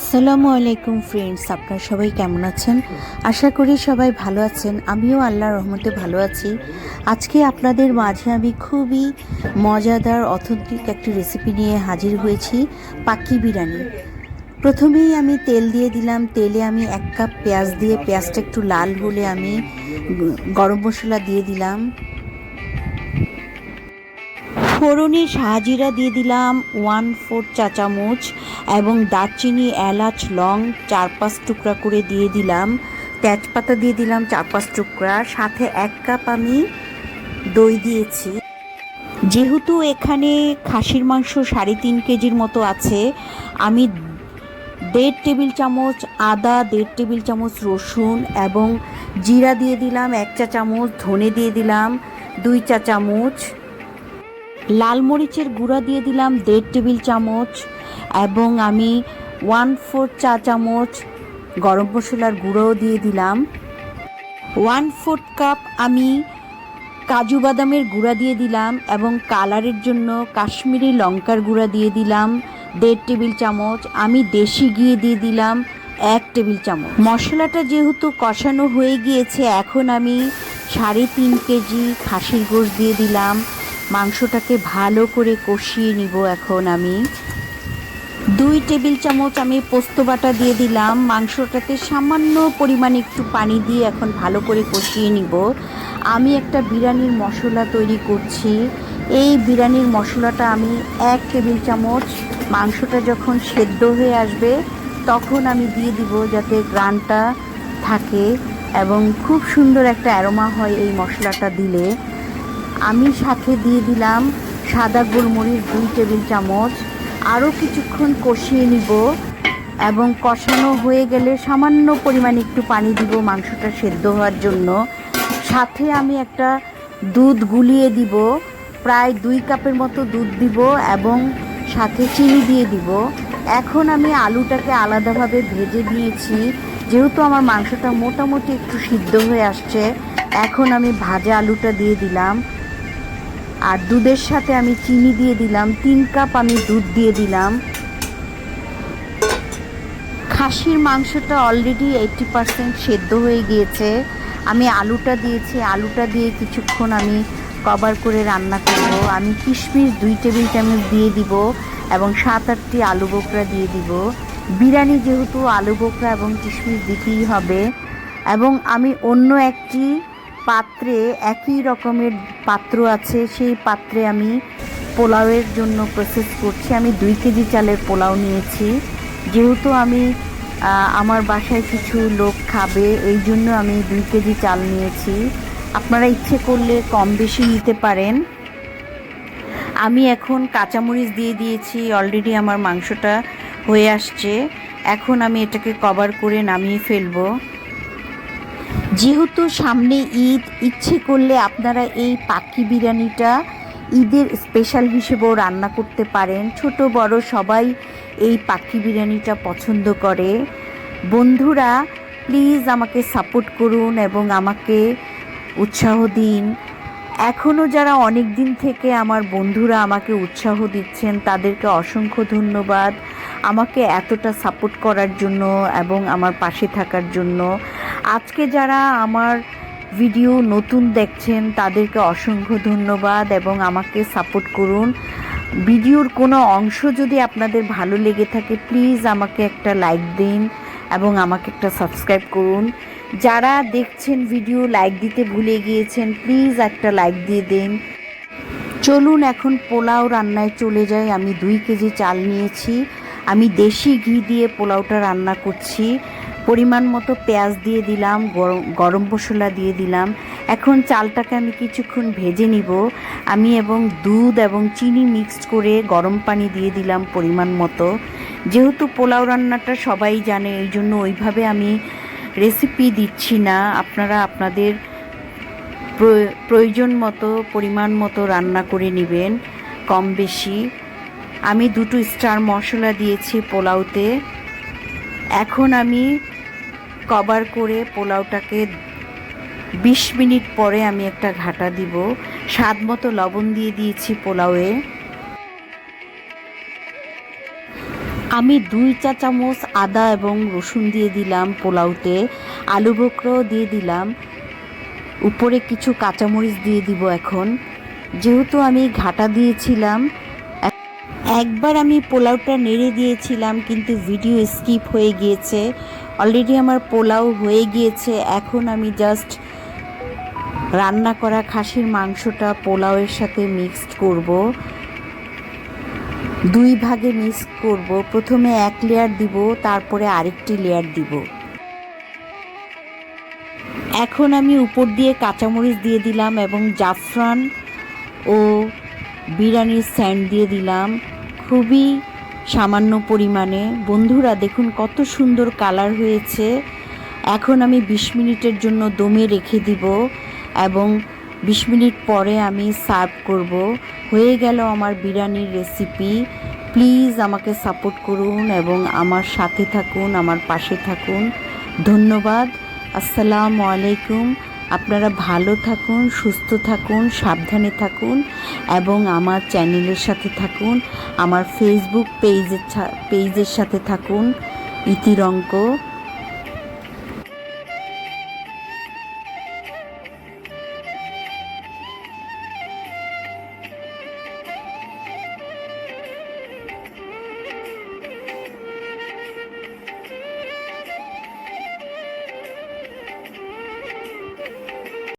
আসসালামু আলাইকুম ফ্রেন্ডস আপনারা সবাই কেমন আছেন? আশা করি সবাই ভালো আছেন। আমিও আল্লাহর রহমতে ভালো আছি। আজকে আপনাদের মাঝে আমি খুবই মজাদার অথেন্টিক একটি রেসিপি নিয়ে হাজির হয়েছি পাকি বিরিয়ানি। প্রথমেই আমি তেল দিয়ে দিলাম। তেলে আমি এক কাপ পেঁয়াজ দিয়ে, পেঁয়াজটা একটু লাল হলে আমি গরম মশলা দিয়ে দিলাম। ফোড়নে শাহজিরা দিয়ে দিলাম ওয়ান ফোর চা চামচ এবং দারচিনি, এলাচ, লং চার পাঁচ টুকরা করে দিয়ে দিলাম। তেজপাতা দিয়ে দিলাম চার পাঁচ টুকরা। সাথে এক কাপ আমি দই দিয়েছি। যেহেতু এখানে খাসির মাংস সাড়ে তিন কেজির মতো আছে, আমি দেড় টেবিল চামচ আদা, দেড় টেবিল চামচ রসুন এবং জিরা দিয়ে দিলাম এক চা চামচ, ধনে দিয়ে দিলাম দুই চা চামচ। লাল মরিচের গুঁড়া দিয়ে দিলাম, দেড় টেবিল চামচ, এবং আমি ওয়ান ফোর চা চামচ গরম মশলার গুঁড়োও দিয়ে দিলাম। ওয়ান ফোর্থ কাপ আমি কাজু বাদামের গুঁড়া দিয়ে দিলাম, এবং কালারের জন্য কাশ্মীরি লঙ্কার গুঁড়া দিয়ে দিলাম, দেড় টেবিল চামচ। আমি দেশি ঘি দিয়ে দিলাম, এক টেবিল চামচ। মশলাটা যেহেতু কষানো হয়ে গিয়েছে, এখন আমি সাড়ে তিন কেজি খাসির গোশ দিয়ে দিলাম। মাংসটাকে ভালো করে কষিয়ে নিব এখন আমি। দুই টেবিল চামচ আমি পোস্ত বাটা দিয়ে দিলাম। মাংসটাতে সামান্য পরিমাণে একটু পানি দিয়ে এখন ভালো করে কষিয়ে নিব। আমি একটা বিরিয়ানির মশলা তৈরি করছি। এই বিরিয়ানির মশলাটা আমি এক টেবিল চামচ, মাংসটা যখন সেদ্ধ হয়ে আসবে, তখন আমি দিয়ে দিব যাতে গ্রানটা থাকে এবং খুব সুন্দর একটা অ্যারোমা হয় এই মশলাটা দিলে। আমি সাথে দিয়ে দিলাম সাদা গোলমরিচ দুই টেবিল চামচ। আরও কিছুক্ষণ কষিয়ে নিব এবং কষানো হয়ে গেলে সামান্য পরিমাণে একটু পানি দিব মাংসটা সেদ্ধ হওয়ার জন্য। সাথে আমি একটা দুধ গুলিয়ে দিব, প্রায় দুই কাপের মতো দুধ দিব এবং সাথে চিনি দিয়ে দিব। এখন আমি আলুটাকে আলাদাভাবে ভেজে দিয়েছি, যেহেতু আমার মাংসটা মোটামুটি একটু সিদ্ধ হয়ে আসছে। এখন আমি ভাজা আলুটা দিয়ে দিলাম। আর দুধের সাথে আমি চিনি দিয়ে দিলাম, তিন কাপ আমি দুধ দিয়ে দিলাম। খাসির মাংসটা অলরেডি এইটটি পারসেন্ট সেদ্ধ হয়ে গিয়েছে। আমি আলুটা দিয়েছি, আলুটা দিয়ে কিছুক্ষণ আমি কভার করে রান্না করব। আমি কিশমিশ দুই টেবিল চামচ দিয়ে দিব এবং সাত আটটি আলু বোকরা দিয়ে দিব। বিরিয়ানি যেহেতু আলু বোকরা এবং কিশমিশ দিতেই হবে এবং আমি অন্য একটি পাত্রে একই রকমের পাত্র আছে, সেই পাত্রে আমি পোলাওয়ের জন্য প্রসেস করছি। আমি দুই কেজি চালের পোলাও নিয়েছি। যেহেতু আমি আমার বাসায় কিছু লোক খাবে, এই জন্য আমি দুই কেজি চাল নিয়েছি। আপনারা ইচ্ছে করলে কম বেশি নিতে পারেন। আমি এখন কাঁচামরিচ দিয়ে দিয়েছি অলরেডি আমার মাংসটা হয়ে আসছে। এখন আমি এটাকে কভার করে নামিয়ে ফেলব। যেহেতু সামনে ঈদ, ইচ্ছে করলে আপনারা এই পাখি বিরিয়ানিটা ঈদের স্পেশাল হিসেবেও রান্না করতে পারেন। ছোট, বড় সবাই এই পাখি বিরিয়ানিটা পছন্দ করে। বন্ধুরা প্লিজ আমাকে সাপোর্ট করুন এবং আমাকে উৎসাহ দিন। এখনও যারা অনেক দিন থেকে আমার বন্ধুরা আমাকে উৎসাহ দিচ্ছেন, তাদেরকে অসংখ্য ধন্যবাদ। আমাকে এতটা সাপোর্ট করার জন্য এবং আমার পাশে থাকার জন্য। আজকে যারা আমার ভিডিও নতুন দেখছেন, তাদেরকে অসংখ্য ধন্যবাদ এবং আমাকে সাপোর্ট করুন। ভিডিওর কোনো অংশ যদি আপনাদের ভালো লেগে থাকে, প্লিজ আমাকে একটা লাইক দিন এবং আমাকে একটা সাবস্ক্রাইব করুন। যারা দেখছেন ভিডিও লাইক দিতে ভুলে গিয়েছেন, প্লিজ একটা লাইক দিয়ে দিন। চলুন এখন পোলাও রান্নায় চলে যাই। আমি দুই কেজি চাল নিয়েছি। আমি দেশি ঘি দিয়ে পোলাওটা রান্না করছি। পরিমাণ মতো পেঁয়াজ দিয়ে দিলাম, গরম গরম মশলা দিয়ে দিলাম। এখন চালটাকে আমি কিছুক্ষণ ভেজে নিব। আমি এবং দুধ এবং চিনি মিক্সড করে গরম পানি দিয়ে দিলাম পরিমাণ মতো। যেহেতু পোলাও রান্নাটা সবাই জানে, এই জন্য ওইভাবে আমি রেসিপি দিচ্ছি না। আপনারা আপনাদের প্রয়োজন মতো, পরিমাণ মতো রান্না করে নেবেন কম বেশি। আমি দুটো স্টার মশলা দিয়েছি পোলাওতে। এখন আমি কভার করে পোলাওটাকে বিশ মিনিট পরে আমি একটা ঘাটা দিব। স্বাদ মতো লবণ দিয়ে দিয়েছি পোলাওয়ে। আমি দুই চা চামচ আদা এবং রসুন দিয়ে দিলাম পোলাওতে। আলু বকরাও দিয়ে দিলাম। উপরে কিছু কাঁচামরিচ দিয়ে দিব এখন। যেহেতু আমি ঘাটা দিয়েছিলাম একবার আমি পোলাওটা নেড়ে দিয়েছিলাম, কিন্তু ভিডিও স্কিপ হয়ে গিয়েছে। অলরেডি আমার পোলাও হয়ে গিয়েছে। এখন আমি জাস্ট রান্না করা খাসির মাংসটা পোলাওয়ের সাথে মিক্সড করব। দুই ভাগে মিক্স করব। প্রথমে এক লেয়ার দিব, তারপরে আরেকটি লেয়ার দিব। এখন আমি উপর দিয়ে কাঁচামরিচ দিয়ে দিলাম এবং জাফরান ও বিরিয়ানির স্যান্ড দিয়ে দিলাম। খুবই সামান্য পরিমাণে। বন্ধুরা, দেখুন কত সুন্দর কালার হয়েছে। এখন আমি বিশ মিনিটের জন্য দমে রেখে দিব এবং বিশ মিনিট পরে আমি সার্ভ করব। হয়ে গেল আমার বিরিয়ানির রেসিপি প্লিজ আমাকে সাপোর্ট করুন এবং আমার সাথে থাকুন, আমার পাশে থাকুন। ধন্যবাদ। আসসালামু আলাইকুম। আপনারা ভালো থাকুন, সুস্থ থাকুন, সাবধানে থাকুন এবং আমার চ্যানেলের সাথে থাকুন, আমার ফেসবুক পেজের পেজের সাথে থাকুন ইতিরঙ্ক